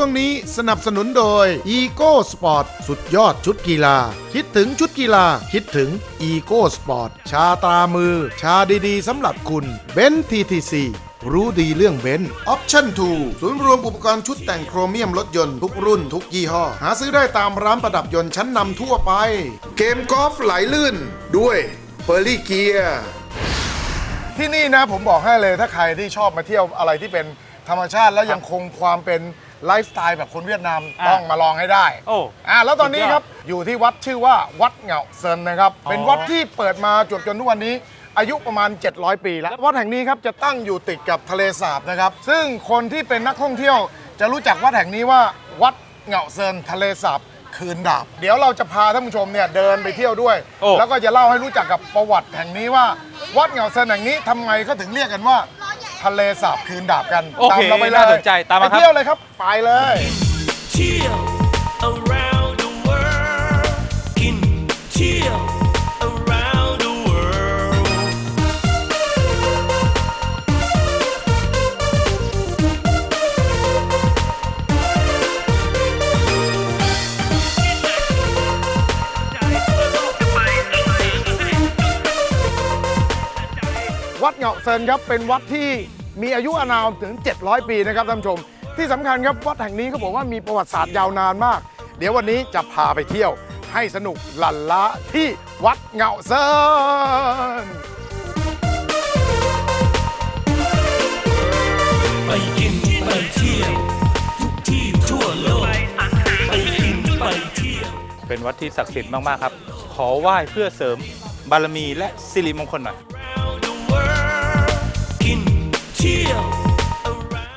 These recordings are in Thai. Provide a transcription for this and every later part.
ช่วงนี้สนับสนุนโดย Ego Sport สุดยอดชุดกีฬา คิดถึงชุดกีฬา คิดถึง Ego Sport ชาตรามือ ชาดีๆสำหรับคุณเบนทีทีซีรู้ดีเรื่องเบนซ์ Option 2ศูนย์รวมอุปกรณ์ชุดแต่งโครเมียมรถยนต์ทุกรุ่นทุกยี่ห้อ หาซื้อได้ตามร้านประดับยนต์ชั้นนำทั่วไป เกมกอล์ฟไหลลื่น ด้วยเปอร์ลี่เกียที่นี่นะผมบอกให้เลยถ้าใครที่ชอบมาเที่ยวอะไรที่เป็นธรรมชาติแล้วยังคงความเป็น ไลฟ์สไตล์แบบคนเวียดนามอะ ต้องมาลองให้ได้ โอ้ อ่าแล้วตอนนี้สุดยอดครับอยู่ที่วัดชื่อว่าวัดเหงาเซินนะครับ อ๋อเป็นวัดที่เปิดมาจวบจนทุกวันนี้ อายุประมาณ 700 ปีแล้ว วัดแห่งนี้ครับจะตั้งอยู่ติดกับทะเลสาบนะครับ ซึ่งคนที่เป็นนักท่องเที่ยว จะรู้จักวัดแห่งนี้ว่าวัดเหงาเซินทะเลสาบคืนดาบ เดี๋ยวเราจะพาท่านผู้ชมเนี่ยเดินไปเที่ยวด้วย โอ้ แล้วก็จะเล่าให้รู้จักกับประวัติแห่งนี้ว่า วัดเหงาเซินแห่งนี้ทำไมเขาถึงเรียกกันว่า ทะเลสาบคืนดาบกันโอเคตามเราไปเลยน่าสนใจตามมาครับ ไปเที่ยวเลยครับ ไปเลย Chill around the world. In chill around the world. วัดเหงาเซินครับเป็นวัดที่ มีอายุอานามถึง 700 ปีนะครับท่านผู้ชม ที่สำคัญครับวัดแห่งนี้เขาบอกว่ามีประวัติศาสตร์ยาวนานมาก เดี๋ยววันนี้จะพาไปเที่ยว ให้สนุกหลันล้าที่วัดเหงาเซิน ไปกินไปเที่ยวทุกที่ทั่วโลก ไปกินไปเที่ยว เป็นวัดที่ศักดิ์สิทธิ์มาก ๆ ครับ ขอไหว้เพื่อเสริมบารมีและสิริมงคลหน่อย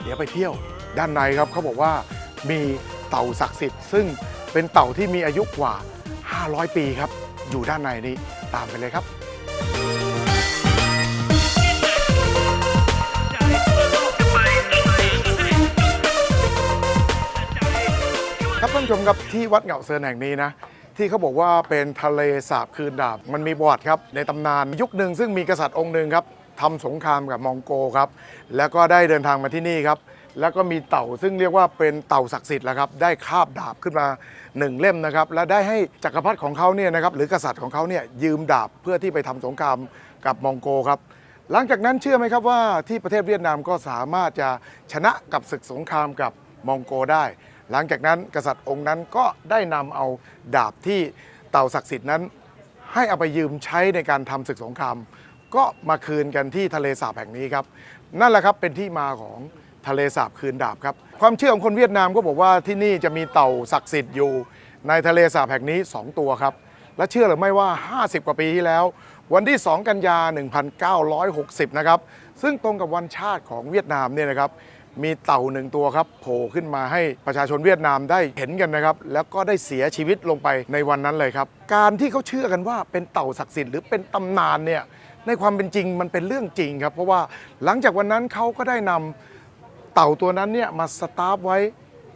เดี๋ยวไปเที่ยวด้านในครับเขาบอกว่ามีเต่าศักดิ์สิทธิ์ ซึ่งเป็นเต่าที่มีอายุกว่า 500 ปีครับ อยู่ด้านในนี้ตามไปเลยครับครับท่านผู้ชมครับที่วัดเหงาเซินแห่งนี้นะที่เขาบอกว่าเป็นทะเลสาบคืนดาบมันมีประวัติครับในตำนานยุคหนึ่งซึ่งมีกษัตริย์องค์หนึ่งครับ ทำสงครามกับมองโกครับ แล้วก็ได้เดินทางมาที่นี่ครับ แล้วก็มีเต่าซึ่งเรียกว่าเป็นเต่าศักดิ์สิทธิ์แล้วครับ ได้คาบดาบขึ้นมาหนึ่งเล่มนะครับ และได้ให้จักรพรรดิของเขาเนี่ยนะครับหรือกษัตริย์ของเขาเนี่ยยืมดาบเพื่อที่ไปทำสงครามกับมองโกครับ หลังจากนั้นเชื่อไหมครับว่าที่ประเทศเวียดนามก็สามารถจะชนะกับศึกสงครามกับมองโกได้ หลังจากนั้นกษัตริย์องค์นั้นก็ได้นำเอาดาบที่เต่าศักดิ์สิทธิ์นั้น ให้เอาไปยืมใช้ในการทำศึกสงคราม ก็มาคืนกันที่ทะเลสาบแห่งนี้ครับ นั่นแหละครับเป็นที่มาของทะเลสาบคืนดาบครับ ความเชื่อของคนเวียดนามก็บอกว่าที่นี่จะมีเต่าศักดิ์สิทธิ์อยู่ ในทะเลสาบแห่งนี้ 2 ตัวครับ และเชื่อหรือไม่ว่า 50 กว่าปีที่แล้ว วันที่ 2 กันยา 1960 นะครับ ซึ่งตรงกับวันชาติของเวียดนามเนี่ยนะครับ มีเต่าหนึ่งตัวครับโผล่ขึ้นมาให้ประชาชนเวียดนามได้เห็นกันนะครับ แล้วก็ได้เสียชีวิตลงไปในวันนั้นเลยครับ การที่เขาเชื่อกันว่าเป็นเต่าศักดิ์สิทธิ์หรือเป็นตำนานเนี่ยในความเป็นจริงมันเป็นเรื่องจริงครับ เพราะว่าหลังจากวันนั้นเขาก็ได้นำเต่าตัวนั้นเนี่ยมาสตาร์ฟไว้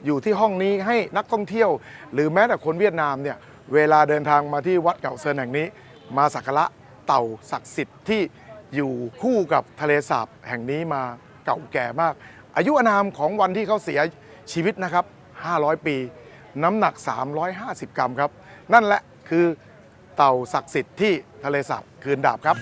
อยู่ที่ห้องนี้ให้นักท่องเที่ยว หรือแม้แต่คนเวียดนามเนี่ยเวลาเดินทางมาที่วัดเก่าเซินแห่งนี้ มาสักการะเต่าศักดิ์สิทธิ์ที่อยู่คู่กับทะเลสาบแห่งนี้มาเก่าแก่มาก อายุอานามของวันที่เขาเสียชีวิตนะครับ 500 ปี น้ำหนัก 350 กรัมครับ นั่นแหละคือเต่าศักดิ์สิทธิ์ที่ทะเลสาบคืนดาบครับ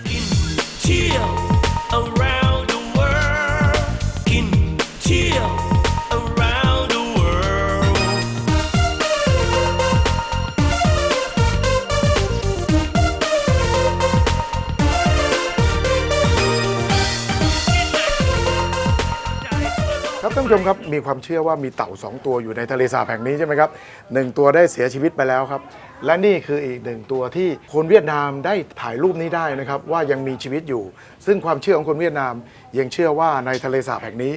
ชมครับมีความเชื่อว่ามีเต่าสองตัวอยู่ในทะเลสาบแห่งนี้ใช่ไหมครับหนึ่งตัวได้เสียชีวิตไปแล้วครับ และนี่คืออีกหนึ่งตัวที่คนเวียดนามได้ถ่ายรูปนี้ได้นะครับ ว่ายังมีชีวิตอยู่ ซึ่งความเชื่อของคนเวียดนาม ยังเชื่อว่าในทะเลสาบแห่งนี้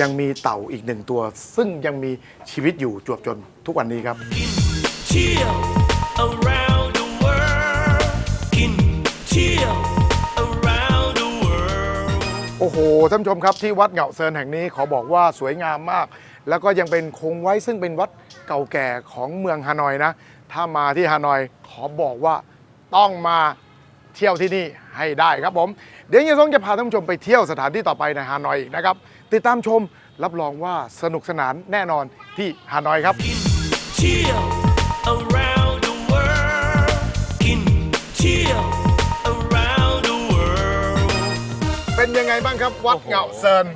ยังมีเต่าอีกหนึ่งตัว ซึ่งยังมีชีวิตอยู่จวบจนทุกวันนี้ครับ around อ้โหท่านผู้ชมครับที่วัดเหงาเซินแห่งนี้ขอบอกว่าสวยงามมาก แล้วก็ยังเป็นคงไว้ซึ่งเป็นวัดเก่าแก่ของเมืองฮานอยนะ ถ้ามาที่ฮานอยขอบอกว่าต้องมาเที่ยวที่นี่ให้ได้ครับผม เดี๋ยวเฮียซงจะพาท่านผู้ชมไปเที่ยวสถานที่ต่อไปในฮานอยอีกนะครับ ติดตามชมรับรองว่าสนุกสนานแน่นอนที่ฮานอยครับ around เป็นยังไงบ้างครับ วัดโอ้โหเหงาเซิน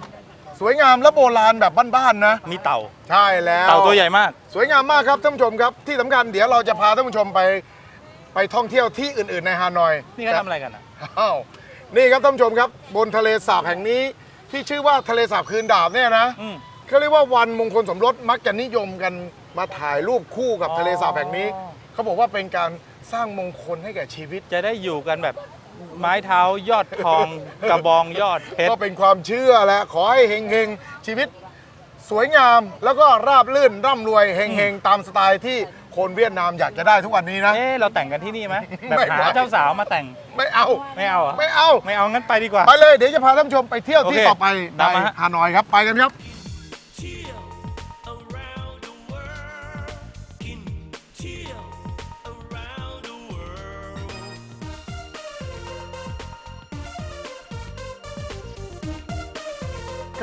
สวยงามและโบราณแบบบ้านๆนะ มีเต่า ใช่แล้วเต่าตัวใหญ่มาก สวยงามมากครับท่านผู้ชมครับ ที่สำคัญเดี๋ยวเราจะพาท่านผู้ชมไปไปท่องเที่ยวที่อื่นๆในฮานอยนี่เขาทำอะไรกันอะอ้าวนี่ครับท่านผู้ชมครับบนทะเลสาบแห่งนี้ที่ชื่อว่าทะเลสาบคืนดาบเนี่ยนะอืม เขาเรียกว่าวันมงคลสมรสมักจะนิยมกันมาถ่ายรูปคู่กับทะเลสาบแห่งนี้ อ๋อ เขาบอกว่าเป็นการสร้างมงคลให้แก่ชีวิต จะได้อยู่กันแบบ ไม้เท้ายอดทองกระบองยอดเพชร ก็เป็นความเชื่อแหละขอให้เฮงๆ ชีวิตสวยงามแล้วก็ราบลื่นร่ำรวยเฮงๆ ตามสไตล์ที่คนเวียดนามอยากจะได้ทุกวันนี้นะ เอ๊ะเราแต่งกันที่นี่ไหมแบบไม่หาไหวเจ้าสาวมาแต่งไม่เอาไม่เอาเหรอไม่เอาไม่เอางั้นไปดีกว่า ไปเลยเดี๋ยวจะพาท่านผู้ชมไปเที่ยวที่โอเคต่อไปในตามมาฮะ ฮานอยครับไปกันครับ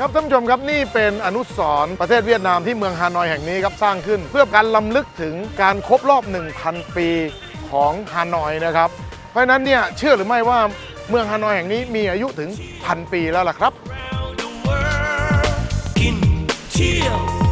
ครับท่านผู้ชมครับนี่เป็นอนุสรณ์ประเทศเวียดนามที่เมืองฮานอยแห่งนี้ครับสร้างขึ้น เพื่อการลำลึกถึงการครบรอบ 1,000 ปีของฮานอยนะครับ เพราะฉะนั้นเนี่ยเชื่อหรือไม่ว่าเมืองฮานอยแห่งนี้มีอายุถึงพันปีแล้วล่ะครับ around